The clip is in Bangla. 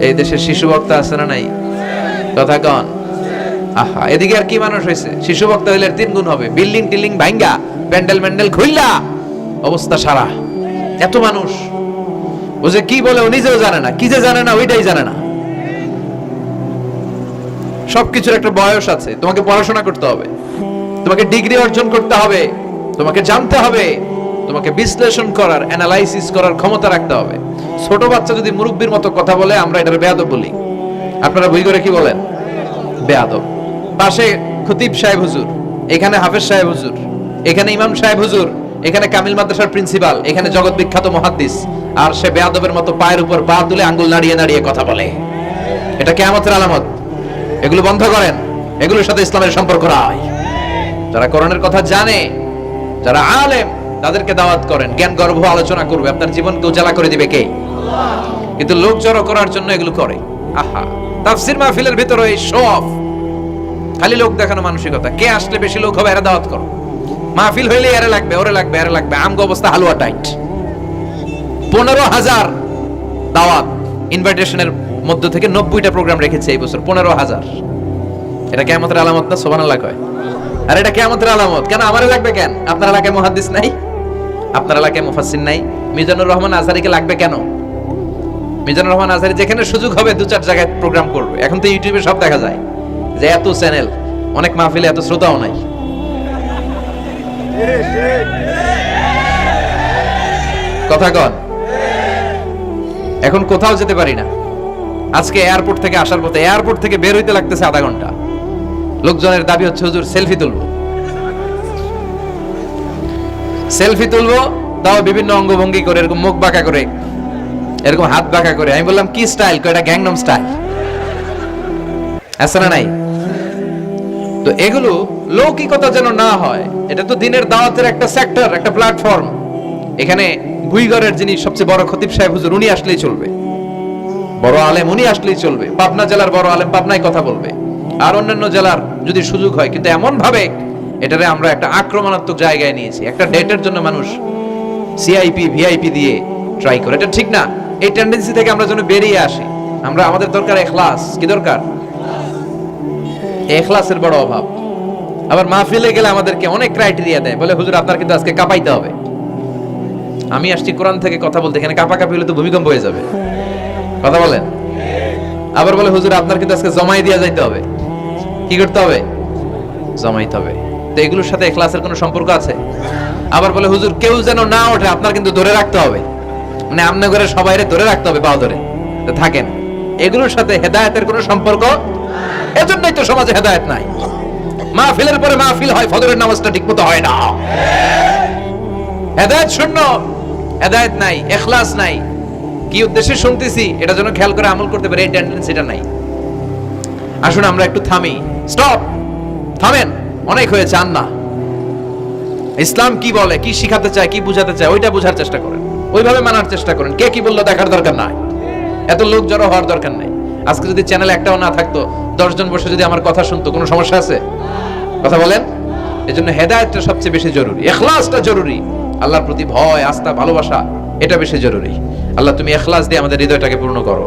এই দেশের শিশু বক্তা আছে না নাই? কথা কন। আহা, এদিকে আর কি মানুষ হয়েছে? শিশু বক্তা হইলে তিন গুণ হবে। বিল্ডিং টিল্ডিং ভাঙ্গা, প্যান্ডেল ম্যান্ডেল খুইলা, অবস্থা সারা। এত মানুষ। ও যে কি বলে, ও নিজেও জানে না। কি যে জানে না, ওইটাই জানে না। সবকিছুর একটা বয়স আছে। তোমাকে পড়াশোনা করতে হবে। তোমাকে ডিগ্রি অর্জন করতে হবে। তোমাকে জানতে হবে। তোমাকে বিশ্লেষণ করার, অ্যানালাইসিস করার ক্ষমতা রাখতে হবে। ছোট বাচ্চা যদি মুরব্বীর মতো কথা বলে, আমরা এটার বেয়াদব বলি। আপনারা বই করে কি বলেন? বেয়াদব। পাশে খতিব সাহেব হুজুর, এখানে হাফেজ সাহেব হুজুর, এখানে ইমাম সাহেব হুজুর, এখানে কামিল মাদ্রাসার প্রিন্সিপাল, এখানে জগৎ বিখ্যাত মহাদ্দিস আর সে বেয়াদবের মতো পায়ের উপর পা তুলে আঙ্গুল নাড়িয়ে নাড়িয়ে কথা বলে। এটা কেয়ামতের আলামত। এগুলো বন্ধ করেন। এগুলোর সাথে ইসলামের সম্পর্ক নাই। যারা কোরআনের কথা জানে, যারা আলেম, তাদেরকে দাওয়াত করেন। জ্ঞান গর্ভ আলোচনা করবে। আপনার জীবনকে উজালা করে দিবে কে? কিন্তু লোক জড়ো করার জন্য এগুলো করে। আহা, তাফসির মাহফিলের ভিতরে এই শো অফ খালি লোক দেখানো মানসিকতা। কে আসলে বেশি লোক হবে এরা দাওয়াত করো। মাহফিল হইলে এরা লাগবে, ওরে লাগবে, এরা লাগবে। আমগো অবস্থা হালুয়া টাইট পনেরো হাজার দাওয়াত ইনভাইটেশনের মধ্য থেকে নব্বইটা প্রোগ্রাম রেখেছে এই বছর, পনেরো হাজার। এটা কেমতের আলামত না সোবান আল্লাহ কয়? আর এটা কেমতের আলামত। কেন আমারে লাগবে কেন? আপনার এলাকায় মুহাদ্দিস নাই? আপনার এলাকায় মুফাসসির নাই? মিজানুর রহমান আজহারিকে লাগবে কেন? মিজানুর রহমান আজহারি যেখানে সুযোগ হবে দু চার জায়গায় প্রোগ্রাম করবে। এখন তো ইউটিউবে সব দেখা যায় যে এত চ্যানেল অনেক মাহফিলে এত শ্রোতাও নাই। কথা কন। এখন কোথাও যেতে পারি না। আজকে এয়ারপোর্ট থেকে আসার পথে এয়ারপোর্ট থেকে বের হইতে লাগতেছে আধা ঘণ্টা। লোকজনের দাবি হচ্ছে, হুজুর সেলফি তুলবো। সেলফি তুলবো, তাও বিভিন্ন অঙ্গভঙ্গি করে, এরকম মুখ বাঁকা করে এরকম হাত বাঁকা করে। আমি বললাম, কি স্টাইল এটা গ্যাংনম স্টাইল না নাই? তো এগুলো লৌকিকতা যেন না হয়, এটা তো দিনের দাওয়াতের একটা সেক্টর একটা প্ল্যাটফর্ম এখানে ভুইগড়ের যিনি সবচেয়ে বড় খতিব সাহেব হুজুর, উনি আসলেই চলবে। বড় আলেম, উনি আসলেই চলবে। পাবনা জেলার বড় আলেম পাবনায় কথা বলবে। আর অন্যান্য জেলার যদি সুযোগ হয়, কিন্তু এমন ভাবে এটারে আমরা একটা আক্রমণাত্মক জায়গায় নিয়েছি। একটা ডেটের জন্য মানুষ সিআইপি ভিআইপি দিয়ে ট্রাই করে। এটা ঠিক না। এই টেন্ডেন্সি থেকে আমরা যেন বেরিয়ে আসি। আমরা আমাদের দরকার এখলাস। কি দরকার? এখলাসের বড় অভাব। আবার মাহফিলে গেলে আমাদেরকে অনেক ক্রাইটেরিয়া দেয়। বলে, হুজুর, আপনার কিন্তু আজকে কাঁপাইতে হবে। আমি আসছি কোরআন থেকে কথা বলতে। এখানে কাপা কাপি হলে তো ভূমিকম্প হয়ে যাবে। কথা বলেন? আবার বলে, হুজুর, আপনার কিন্তু আজকে জমাই দিয়ে যাইতে হবে। কি করতে হবে? জমাইতে হবে। তো এগুলোর সাথে এখলাসের কোনো সম্পর্ক আছে? আবার বলে, হুজুর, কেউ যেন না ওঠে, আপনার কিন্তু ধরে রাখতে হবে। মানে আমনে করে সবাই ধরে রাখতে হবে, পাও ধরে। থাকেন, এগুলোর সাথে হেদায়েতের কোনো সম্পর্ক? এজন্যই তো সমাজে হেদায়েত নাই। মাহফিলের পরে মাহফিল হয়, ফজরের নামাজটা ঠিকমতো হয় না। হেদায়েত শূন্য, হেদায়েত নাই, এখলাস নাই। কি উদ্দেশ্যে শুনতেছি? এটা যেন খেয়াল করে আমল করতে পারে, এই টেন্ডেন্সিটা নাই। আসুন, আমরা একটু থামি। স্টপ! থামেন, অনেক হয়েছে আন না ইসলাম কি বলে, কি শিখাতে চায়, কি বুঝাতে চায়, ওইটা বোঝার চেষ্টা করেন। ওইভাবে মানার চেষ্টা করেন। কে কি বলল দেখার দরকার নাই। এত লোক জড়ো হওয়ার দরকার নাই। আজকে যদি চ্যানেল একটাও না থাকতো, দশজন বসে যদি আমার কথা শুনতো, কোনো সমস্যা আছে? কথা বলেন? এই জন্য হেদায়তটা সবচেয়ে বেশি জরুরি। এখলাসটা জরুরি। আল্লাহর প্রতি ভয়, আস্থা, ভালোবাসা, এটা বেশি জরুরি। আল্লাহ তুমি এখলাস দিয়ে আমাদের হৃদয়টাকে পূর্ণ করো।